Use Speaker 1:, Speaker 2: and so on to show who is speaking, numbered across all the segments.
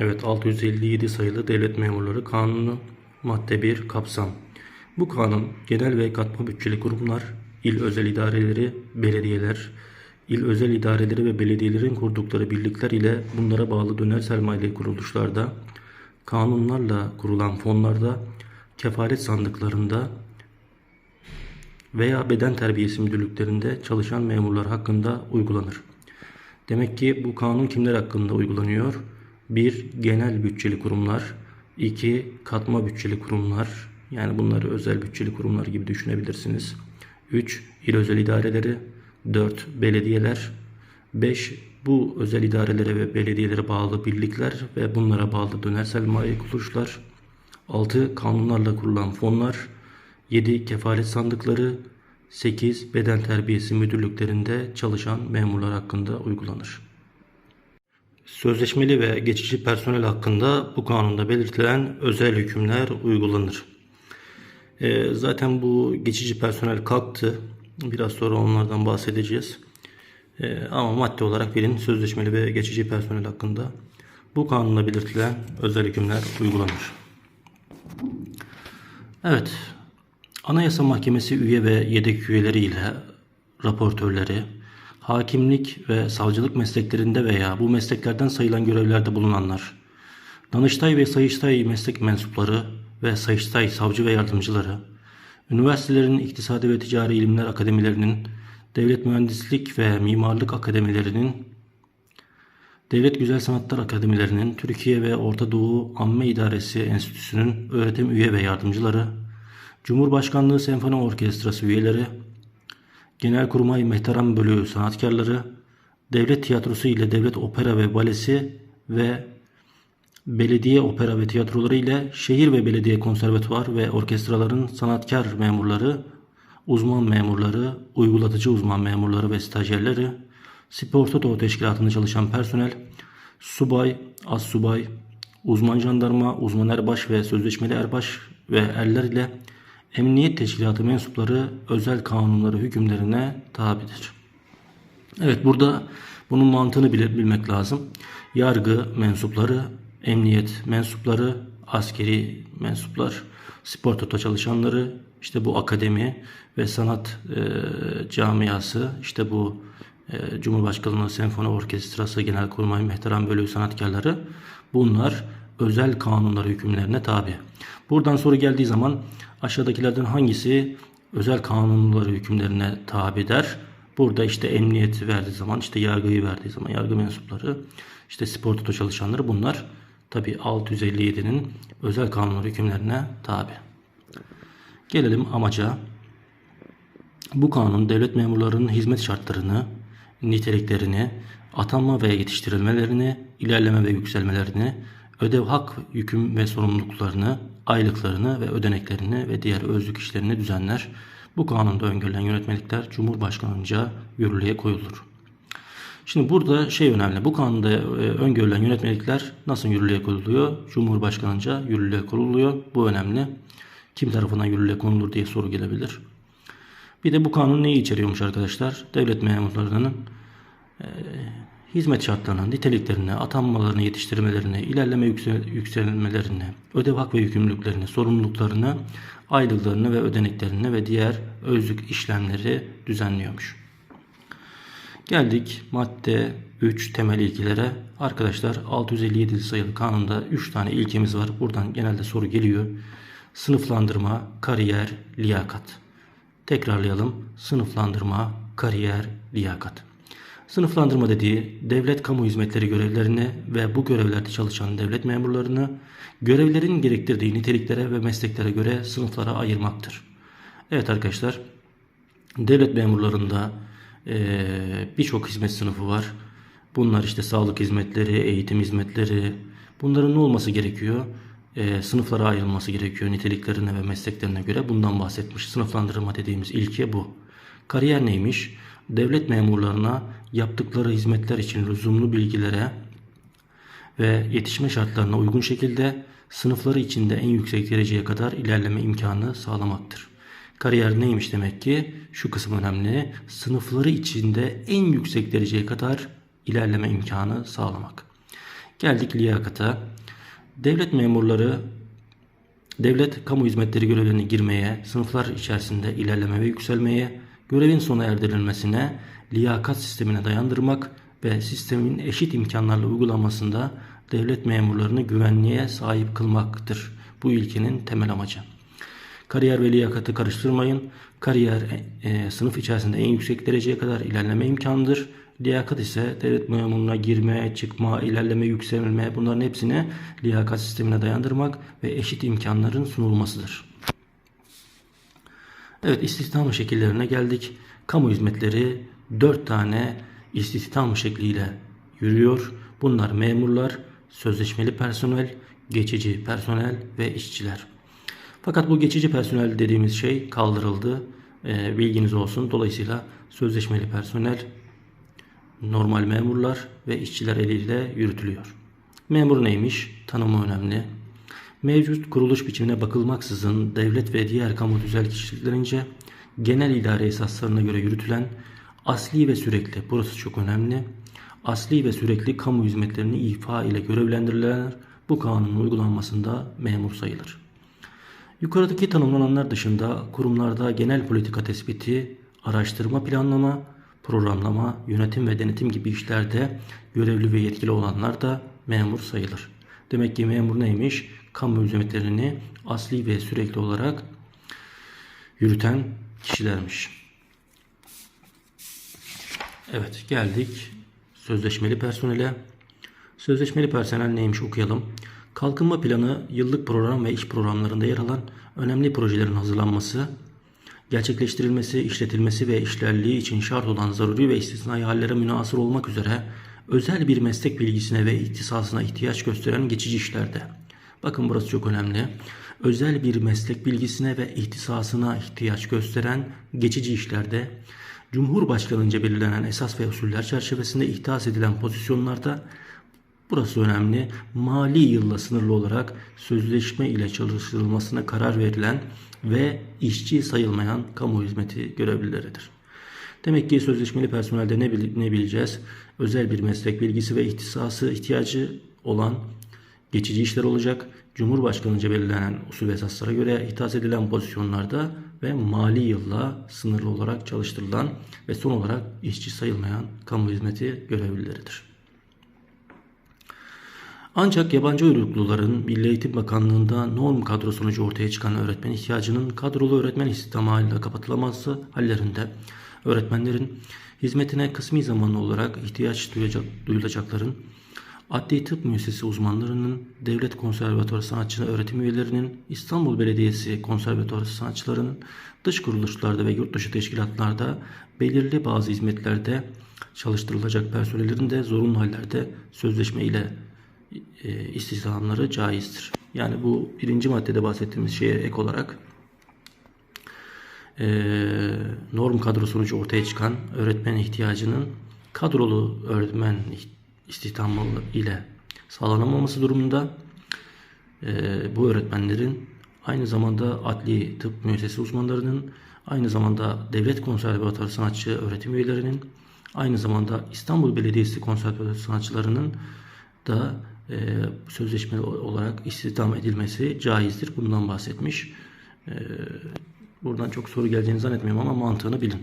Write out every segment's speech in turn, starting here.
Speaker 1: Evet 657 sayılı Devlet Memurları Kanunu madde 1 kapsam. Bu kanun genel ve katma bütçeli kurumlar, il özel idareleri, belediyeler, il özel idareleri ve belediyelerin kurdukları birlikler ile bunlara bağlı döner sermayeli kuruluşlarda, kanunlarla kurulan fonlarda, kefalet sandıklarında veya beden terbiyesi müdürlüklerinde çalışan memurlar hakkında uygulanır. Demek ki bu kanun kimler hakkında uygulanıyor? 1. Genel bütçeli kurumlar 2. Katma bütçeli kurumlar yani bunları özel bütçeli kurumlar gibi düşünebilirsiniz. 3. İl özel idareleri 4. Belediyeler 5. Bu özel idarelere ve belediyelere bağlı birlikler ve bunlara bağlı döner sermaye kuruluşlar 6. Kanunlarla kurulan fonlar 7. Kefalet sandıkları 8. Beden terbiyesi müdürlüklerinde çalışan memurlar hakkında uygulanır. Sözleşmeli ve geçici personel hakkında bu kanunda belirtilen özel hükümler uygulanır. Ee, zaten bu geçici personel kalktı. Biraz sonra onlardan bahsedeceğiz. Ee, ama madde olarak bilin sözleşmeli ve geçici personel hakkında bu kanunda belirtilen özel hükümler uygulanır. Evet, Anayasa Mahkemesi üye ve yedek üyeleriyle raportörleri, hakimlik ve savcılık mesleklerinde veya bu mesleklerden sayılan görevlerde bulunanlar, Danıştay ve Sayıştay meslek mensupları ve Sayıştay savcı ve yardımcıları, üniversitelerin iktisadi ve ticari ilimler akademilerinin, devlet mühendislik ve mimarlık akademilerinin, Devlet Güzel Sanatlar Akademilerinin, Türkiye ve Orta Doğu Amme İdaresi Enstitüsü'nün öğretim üye ve yardımcıları, Cumhurbaşkanlığı Senfoni Orkestrası üyeleri, Genelkurmay Mehteran Bölüğü sanatkarları, Devlet Tiyatrosu ile Devlet Opera ve Balesi ve belediye opera ve tiyatroları ile şehir ve belediye konservatuvar ve orkestraların sanatkar memurları, uzman memurları, uygulatıcı uzman memurları ve stajyerleri, spor toto teşkilatında çalışan personel, subay, az subay, uzman jandarma, uzman erbaş ve sözleşmeli erbaş ve erler ile emniyet teşkilatı mensupları özel kanunları hükümlerine tabidir. Evet burada bunun mantığını bile bilmek lazım. Yargı mensupları, emniyet mensupları, askeri mensuplar, spor toto çalışanları, işte bu akademi ve sanat e, camiası, işte bu e, Cumhurbaşkanlığı Senfoni Orkestrası Genelkurmay Mehteran Bölüğü sanatkarları bunlar özel kanunları hükümlerine tabi. Buradan soru geldiği zaman aşağıdakilerden hangisi özel kanunları hükümlerine tabi der? Burada işte emniyeti verdiği zaman, işte yargıyı verdiği zaman yargı mensupları, işte spor toto çalışanları bunlar tabi 657'nin özel kanunları hükümlerine tabi. Gelelim amaca. Bu kanun devlet memurlarının hizmet şartlarını, niteliklerini, atanma ve yetiştirilmelerini, ilerleme ve yükselmelerini, ödev hak, yüküm ve sorumluluklarını, aylıklarını ve ödeneklerini ve diğer özlük işlerini düzenler. Bu kanunda öngörülen yönetmelikler Cumhurbaşkanınca yürürlüğe koyulur. Şimdi burada şey önemli. Bu kanunda e, öngörülen yönetmelikler nasıl yürürlüğe konuluyor? Cumhurbaşkanınca yürürlüğe konuluyor. Bu önemli. Kim tarafından yürürlüğe konulur diye soru gelebilir. Bir de bu kanun neyi içeriyormuş arkadaşlar? Devlet memurlarının e, hizmet şartlarını, niteliklerini, atanmalarını, yetiştirmelerini, ilerleme yüksel, yükselmelerini, ödev hak ve yükümlülüklerini, sorumluluklarını, aylıklarını ve ödeneklerini ve diğer özlük işlemleri düzenliyormuş. Geldik madde 3 temel ilkilere. Arkadaşlar 657 sayılı kanunda 3 tane ilkemiz var. Buradan genelde soru geliyor. Sınıflandırma, kariyer, liyakat. Tekrarlayalım. Sınıflandırma, kariyer, liyakat. Sınıflandırma dediği devlet kamu hizmetleri görevlerini ve bu görevlerde çalışan devlet memurlarını görevlerin gerektirdiği niteliklere ve mesleklere göre sınıflara ayırmaktır. Evet arkadaşlar devlet memurlarında e, birçok hizmet sınıfı var. Bunlar işte sağlık hizmetleri, eğitim hizmetleri bunların ne olması gerekiyor? E, sınıflara ayrılması gerekiyor niteliklerine ve mesleklerine göre. Bundan bahsetmiş. Sınıflandırma dediğimiz ilke bu. Kariyer neymiş? Devlet memurlarına yaptıkları hizmetler için lüzumlu bilgilere ve yetişme şartlarına uygun şekilde sınıfları içinde en yüksek dereceye kadar ilerleme imkanı sağlamaktır. Kariyer neymiş demek ki? Şu kısım önemli. Sınıfları içinde en yüksek dereceye kadar ilerleme imkanı sağlamak. Geldik liyakata. Devlet memurları devlet kamu hizmetleri görevlerine girmeye, sınıflar içerisinde ilerleme ve yükselmeye, görevin sona erdirilmesine, liyakat sistemine dayandırmak ve sistemin eşit imkanlarla uygulanmasında devlet memurlarını güvenliğe sahip kılmaktır. Bu ilkenin temel amacı. Kariyer ve liyakatı karıştırmayın. Kariyer e, sınıf içerisinde en yüksek dereceye kadar ilerleme imkanıdır. Liyakat ise devlet memuruna girme, çıkma, ilerleme, yükselme bunların hepsini liyakat sistemine dayandırmak ve eşit imkanların sunulmasıdır. Evet istihdam şekillerine geldik. Kamu hizmetleri 4 tane istihdam şekliyle yürüyor. Bunlar memurlar, sözleşmeli personel, geçici personel ve işçiler. Fakat bu geçici personel dediğimiz şey kaldırıldı. E, bilginiz olsun. Dolayısıyla sözleşmeli personel, normal memurlar ve işçiler eliyle yürütülüyor. Memur neymiş? Tanımı önemli. Mevcut kuruluş biçimine bakılmaksızın devlet ve diğer kamu tüzel kişiliklerince genel idare esaslarına göre yürütülen asli ve sürekli, burası çok önemli, asli ve sürekli kamu hizmetlerini ifa ile görevlendirilenler bu kanunun uygulanmasında memur sayılır. Yukarıdaki tanımlananlar dışında kurumlarda genel politika tespiti, araştırma planlama, programlama, yönetim ve denetim gibi işlerde görevli ve yetkili olanlar da memur sayılır. Demek ki memur neymiş? Kamu hizmetlerini asli ve sürekli olarak yürüten kişilermiş. Evet geldik sözleşmeli personele. Sözleşmeli personel neymiş okuyalım. Kalkınma planı yıllık program ve iş programlarında yer alan önemli projelerin hazırlanması, gerçekleştirilmesi, işletilmesi ve işlerliği için şart olan zaruri ve istisnai hallere münasır olmak üzere özel bir meslek bilgisine ve ihtisasına ihtiyaç gösteren geçici işlerde. Bakın burası çok önemli. Özel bir meslek bilgisine ve ihtisasına ihtiyaç gösteren geçici işlerde Cumhurbaşkanınca belirlenen esas ve usuller çerçevesinde ihtas edilen pozisyonlarda Burası önemli. Mali yılla sınırlı olarak sözleşme ile çalıştırılmasına karar verilen ve işçi sayılmayan kamu hizmeti görevlileridir. Demek ki sözleşmeli personelde ne, bil ne bileceğiz? Özel bir meslek bilgisi ve ihtisası ihtiyacı olan geçici işler olacak. Cumhurbaşkanıca belirlenen usul ve esaslara göre ihtas edilen pozisyonlarda ve mali yılla sınırlı olarak çalıştırılan ve son olarak işçi sayılmayan kamu hizmeti görevlileridir. Ancak yabancı uyrukluların Milli Eğitim Bakanlığı'nda norm kadro sonucu ortaya çıkan öğretmen ihtiyacının kadrolu öğretmen istihdamıyla kapatılaması hallerinde öğretmenlerin hizmetine kısmi zamanlı olarak ihtiyaç duyacak, duyulacakların Adli Tıp Müessesi uzmanlarının, Devlet Konservatuarı sanatçı öğretim üyelerinin, İstanbul Belediyesi Konservatuarı sanatçılarının dış kuruluşlarda ve yurt dışı teşkilatlarda belirli bazı hizmetlerde çalıştırılacak personellerin de zorunlu hallerde sözleşme ile e, istihdamları caizdir. Yani bu birinci maddede bahsettiğimiz şeye ek olarak e, norm kadro sonucu ortaya çıkan öğretmen ihtiyacının kadrolu öğretmen istihdamı ile sağlanamaması durumunda e, bu öğretmenlerin aynı zamanda adli tıp müessesi uzmanlarının aynı zamanda devlet konservatuarı sanatçı öğretim üyelerinin aynı zamanda İstanbul Belediyesi konservatuarı sanatçılarının da e, sözleşmeli olarak istihdam edilmesi caizdir. Bundan bahsetmiş. E, buradan çok soru geleceğini zannetmiyorum ama mantığını bilin.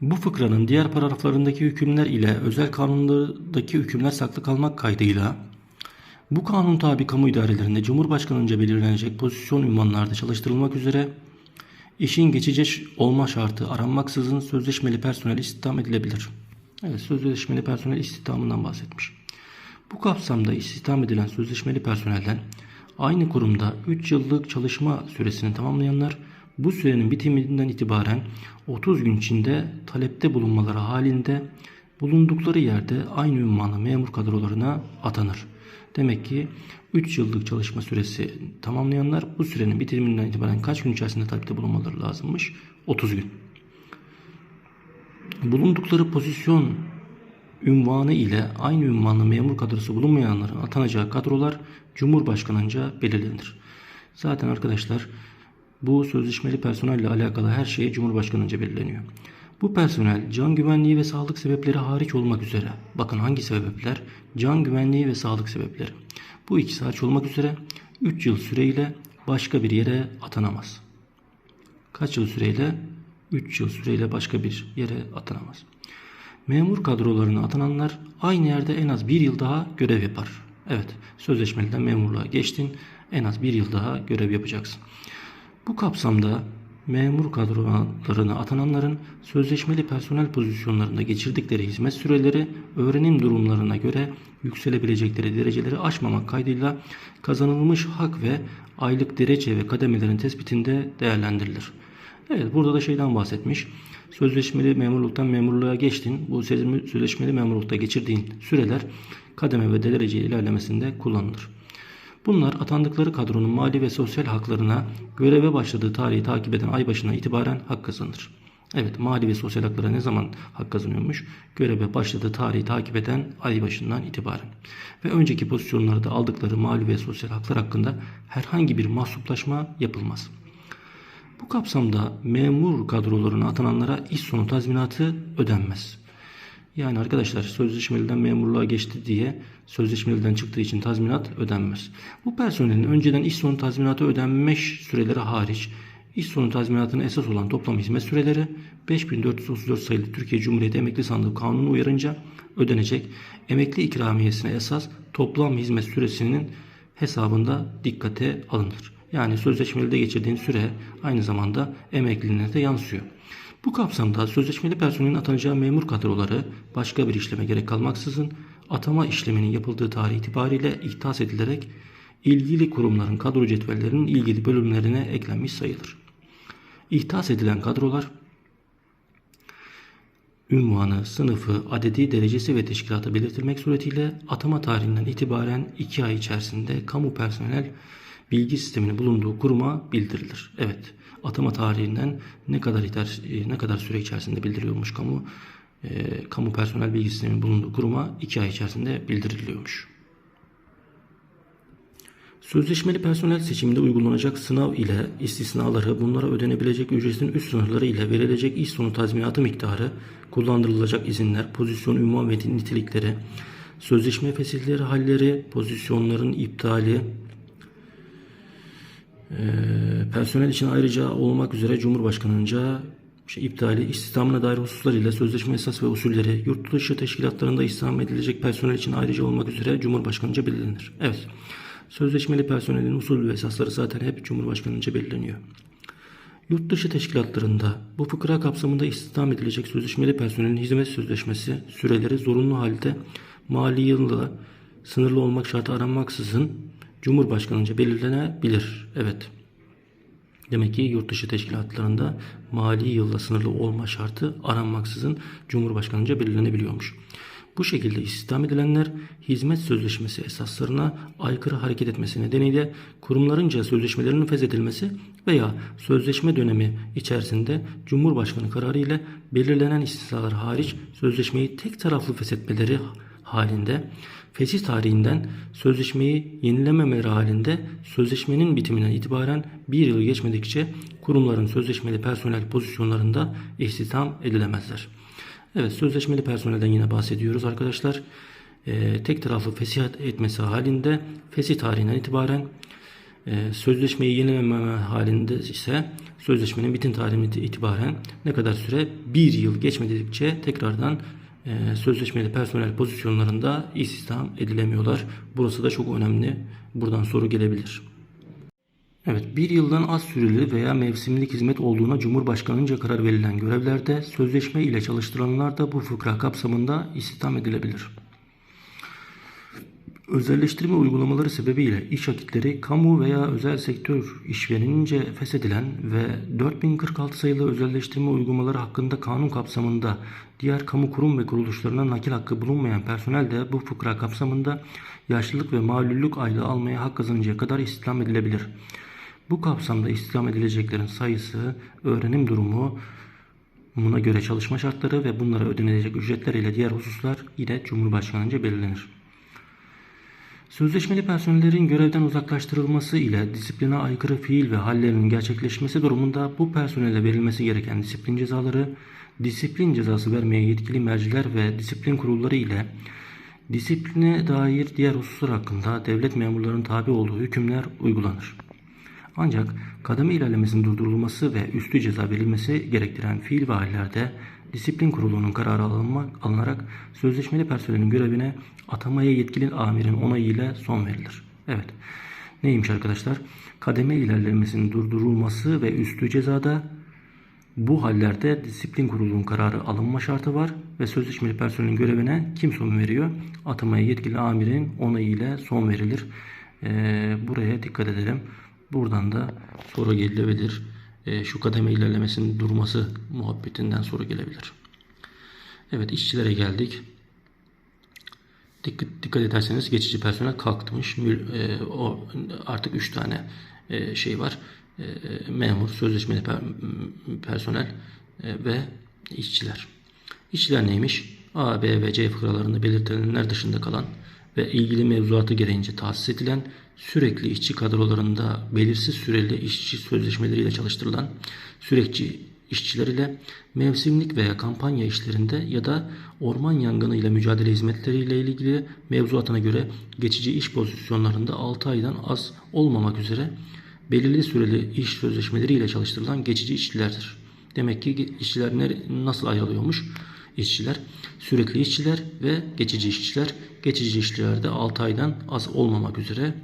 Speaker 1: Bu fıkranın diğer paragraflarındaki hükümler ile özel kanunlardaki hükümler saklı kalmak kaydıyla bu kanun tabi kamu idarelerinde Cumhurbaşkanı'nca belirlenecek pozisyon ünvanlarda çalıştırılmak üzere işin geçici olma şartı aranmaksızın sözleşmeli personel istihdam edilebilir. Evet, sözleşmeli personel istihdamından bahsetmiş. Bu kapsamda istihdam edilen sözleşmeli personelden aynı kurumda 3 yıllık çalışma süresini tamamlayanlar bu sürenin bitiminden itibaren 30 gün içinde talepte bulunmaları halinde bulundukları yerde aynı ünvanlı memur kadrolarına atanır. Demek ki 3 yıllık çalışma süresi tamamlayanlar bu sürenin bitiminden itibaren kaç gün içerisinde talepte bulunmaları lazımmış? 30 gün bulundukları pozisyon ünvanı ile aynı ünvanlı memur kadrosu bulunmayanların atanacağı kadrolar Cumhurbaşkanınca belirlenir. Zaten arkadaşlar bu sözleşmeli personelle alakalı her şey Cumhurbaşkanınca belirleniyor. Bu personel can güvenliği ve sağlık sebepleri hariç olmak üzere. Bakın hangi sebepler? Can güvenliği ve sağlık sebepleri. Bu ikisi hariç olmak üzere 3 yıl süreyle başka bir yere atanamaz. Kaç yıl süreyle? 3 yıl süreyle başka bir yere atanamaz. Memur kadrolarına atananlar aynı yerde en az bir yıl daha görev yapar. Evet, sözleşmeliden memurluğa geçtin, en az bir yıl daha görev yapacaksın. Bu kapsamda memur kadrolarına atananların sözleşmeli personel pozisyonlarında geçirdikleri hizmet süreleri öğrenim durumlarına göre yükselebilecekleri dereceleri aşmamak kaydıyla kazanılmış hak ve aylık derece ve kademelerin tespitinde değerlendirilir. Evet burada da şeyden bahsetmiş. Sözleşmeli memurluktan memurluğa geçtin. Bu sözleşmeli memurlukta geçirdiğin süreler kademe ve derece ilerlemesinde kullanılır. Bunlar atandıkları kadronun mali ve sosyal haklarına göreve başladığı tarihi takip eden ay başına itibaren hak kazanır. Evet mali ve sosyal haklara ne zaman hak kazanıyormuş? Göreve başladığı tarihi takip eden ay başından itibaren. Ve önceki pozisyonlarda aldıkları mali ve sosyal haklar hakkında herhangi bir mahsuplaşma yapılmaz. Bu kapsamda memur kadrolarına atananlara iş sonu tazminatı ödenmez. Yani arkadaşlar sözleşmeliden memurluğa geçti diye sözleşmeliden çıktığı için tazminat ödenmez. Bu personelin önceden iş sonu tazminatı ödenmiş süreleri hariç iş sonu tazminatına esas olan toplam hizmet süreleri 5434 sayılı Türkiye Cumhuriyeti Emekli Sandığı Kanunu uyarınca ödenecek emekli ikramiyesine esas toplam hizmet süresinin hesabında dikkate alınır. Yani sözleşmeli de geçirdiğin süre aynı zamanda emekliliğine de yansıyor. Bu kapsamda sözleşmeli personelin atanacağı memur kadroları başka bir işleme gerek kalmaksızın atama işleminin yapıldığı tarih itibariyle ihtas edilerek ilgili kurumların kadro cetvellerinin ilgili bölümlerine eklenmiş sayılır. İhtas edilen kadrolar ünvanı, sınıfı, adedi derecesi ve teşkilatı belirtilmek suretiyle atama tarihinden itibaren 2 ay içerisinde kamu personel bilgi sisteminin bulunduğu kuruma bildirilir. Evet, atama tarihinden ne kadar iter, ne kadar süre içerisinde bildiriyormuş kamu e, kamu personel bilgi sisteminin bulunduğu kuruma 2 ay içerisinde bildiriliyormuş. Sözleşmeli personel seçiminde uygulanacak sınav ile istisnaları, bunlara ödenebilecek ücretin üst sınırları ile verilecek iş sonu tazminatı miktarı, kullandırılacak izinler, pozisyon, ünvan ve nitelikleri, sözleşme fesihleri halleri, pozisyonların iptali, personel için ayrıca olmak üzere Cumhurbaşkanı'nca şey, iptali, istihdamına dair hususlar ile sözleşme esas ve usulleri, yurt dışı teşkilatlarında istihdam edilecek personel için ayrıca olmak üzere Cumhurbaşkanı'nca belirlenir. Evet, sözleşmeli personelin usul ve esasları zaten hep Cumhurbaşkanı'nca belirleniyor. Yurt dışı teşkilatlarında bu fıkra kapsamında istihdam edilecek sözleşmeli personelin hizmet sözleşmesi süreleri zorunlu halde mali yılla sınırlı olmak şartı aranmaksızın Cumhurbaşkanı'nca belirlenebilir. Evet. Demek ki yurt dışı teşkilatlarında mali yılla sınırlı olma şartı aranmaksızın Cumhurbaşkanı'nca belirlenebiliyormuş. Bu şekilde istihdam edilenler hizmet sözleşmesi esaslarına aykırı hareket etmesi nedeniyle kurumlarınca sözleşmelerinin feshedilmesi veya sözleşme dönemi içerisinde Cumhurbaşkanı kararı ile belirlenen istisnalar hariç sözleşmeyi tek taraflı feshetmeleri halinde fesih tarihinden sözleşmeyi yenilememeleri halinde sözleşmenin bitiminden itibaren bir yıl geçmedikçe kurumların sözleşmeli personel pozisyonlarında istihdam edilemezler. Evet sözleşmeli personelden yine bahsediyoruz arkadaşlar. Ee, tek taraflı fesih etmesi halinde fesih tarihinden itibaren e, sözleşmeyi yenilememe halinde ise sözleşmenin bitim tarihinden itibaren ne kadar süre bir yıl geçmedikçe tekrardan sözleşmeli personel pozisyonlarında istihdam edilemiyorlar. Burası da çok önemli. Buradan soru gelebilir. Evet, bir yıldan az süreli veya mevsimlik hizmet olduğuna Cumhurbaşkanı'nca karar verilen görevlerde sözleşme ile çalıştırılanlar da bu fıkra kapsamında istihdam edilebilir. Özelleştirme uygulamaları sebebiyle iş akitleri kamu veya özel sektör işverenince feshedilen ve 4046 sayılı özelleştirme uygulamaları hakkında kanun kapsamında diğer kamu kurum ve kuruluşlarına nakil hakkı bulunmayan personel de bu fıkra kapsamında yaşlılık ve malüllük aylığı almaya hak kazanıncaya kadar istihdam edilebilir. Bu kapsamda istihdam edileceklerin sayısı, öğrenim durumu, buna göre çalışma şartları ve bunlara ödenecek ücretler ile diğer hususlar yine Cumhurbaşkanı'nca belirlenir. Sözleşmeli personellerin görevden uzaklaştırılması ile disipline aykırı fiil ve hallerinin gerçekleşmesi durumunda bu personele verilmesi gereken disiplin cezaları, disiplin cezası vermeye yetkili merciler ve disiplin kurulları ile disipline dair diğer hususlar hakkında devlet memurlarının tabi olduğu hükümler uygulanır. Ancak kademe ilerlemesinin durdurulması ve üstü ceza verilmesi gerektiren fiil ve hallerde disiplin kurulunun kararı alınmak, alınarak sözleşmeli personelin görevine atamaya yetkili amirin onayıyla son verilir. Evet. Neymiş arkadaşlar? Kademe ilerlemesinin durdurulması ve üstü cezada bu hallerde disiplin kurulunun kararı alınma şartı var ve sözleşmeli personelin görevine kim son veriyor? Atamaya yetkili amirin onayıyla son verilir. Ee, buraya dikkat edelim. Buradan da soru gelebilir. Ee, şu kademe ilerlemesinin durması muhabbetinden soru gelebilir. Evet işçilere geldik. Dikkat, dikkat ederseniz geçici personel kalkmış. E, o artık 3 tane e, şey var. E, memur, sözleşmeli per- personel e, ve işçiler. İşçiler neymiş? A, B ve C fıkralarında belirtilenler dışında kalan ve ilgili mevzuatı gereğince tahsis edilen sürekli işçi kadrolarında belirsiz süreli işçi sözleşmeleriyle çalıştırılan sürekli işçiler ile mevsimlik veya kampanya işlerinde ya da orman yangını ile mücadele hizmetleriyle ilgili mevzuatına göre geçici iş pozisyonlarında 6 aydan az olmamak üzere belirli süreli iş sözleşmeleri ile çalıştırılan geçici işçilerdir. Demek ki işçiler nasıl ayrılıyormuş? İşçiler, sürekli işçiler ve geçici işçiler. Geçici işçilerde 6 aydan az olmamak üzere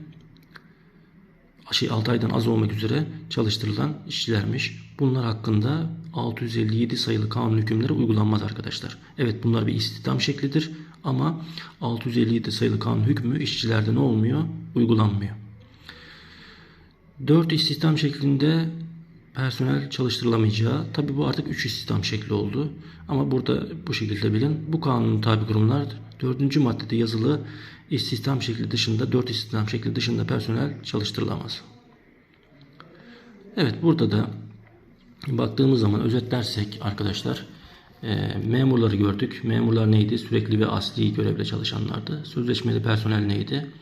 Speaker 1: şey 6 aydan az olmak üzere çalıştırılan işçilermiş. Bunlar hakkında 657 sayılı kanun hükümleri uygulanmaz arkadaşlar. Evet bunlar bir istihdam şeklidir ama 657 sayılı kanun hükmü işçilerde ne olmuyor? Uygulanmıyor. 4 istihdam şeklinde personel çalıştırılamayacağı. Tabi bu artık 3 istihdam şekli oldu. Ama burada bu şekilde bilin. Bu kanunun tabi kurumlar 4. maddede yazılı istihdam şekli dışında 4 istihdam şekli dışında personel çalıştırılamaz. Evet burada da baktığımız zaman özetlersek arkadaşlar e, memurları gördük. Memurlar neydi? Sürekli ve asli görevle çalışanlardı. Sözleşmeli personel neydi?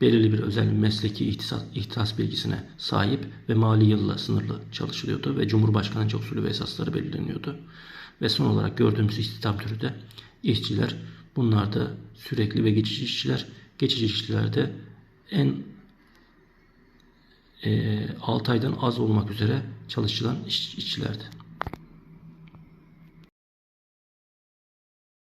Speaker 1: belirli bir özel mesleki ihtisas, ihtisas bilgisine sahip ve mali yılla sınırlı çalışılıyordu ve Cumhurbaşkanı'nca usulü ve esasları belirleniyordu. Ve son olarak gördüğümüz istihdam türü de işçiler. Bunlar da sürekli ve geçici işçiler. Geçici işçilerde en e, 6 aydan az olmak üzere çalışılan iş, işçilerdi.